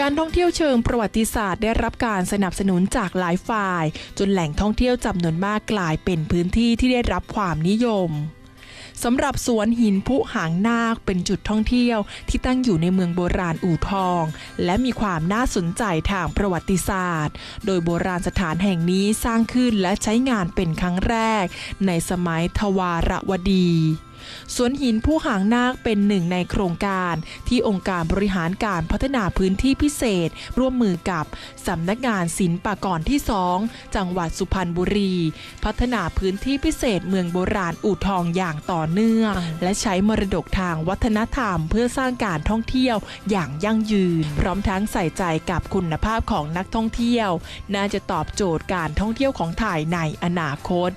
การท่องเที่ยวเชิงประวัติศาสตร์ได้รับการสนับสนุนจากหลายฝ่าย จนแหล่งท่องเที่ยวจำนวนมากกลายเป็นพื้นที่ที่ได้รับความนิยมสำหรับสวนหินพุหางนาคเป็นจุดท่องเที่ยวที่ตั้งอยู่ในเมืองโบราณอู่ทอง และมีความน่าสนใจทางประวัติศาสตร์ โดยโบราณสถานแห่งนี้สร้างขึ้นและใช้งานเป็นครั้งแรก ในสมัยทวารวดี สวนหินผู้หางนาคเป็นหนึ่งในโครงการ ที่องค์การบริหารการพัฒนาพื้นที่พิเศษ ร่วมมือกับสำนักงานศิลปากรที่ 2 จังหวัดสุพรรณบุรี พัฒนาพื้นที่พิเศษเมืองโบราณอู่ทองอย่างต่อเนื่อง และใช้มรดกทางวัฒนธรรม เพื่อสร้างการท่องเที่ยวอย่างยั่งยืน พร้อมทั้งใส่ใจกับคุณภาพของนักท่องเที่ยว น่าจะตอบโจทย์การท่องเที่ยวของไทยในอนาคต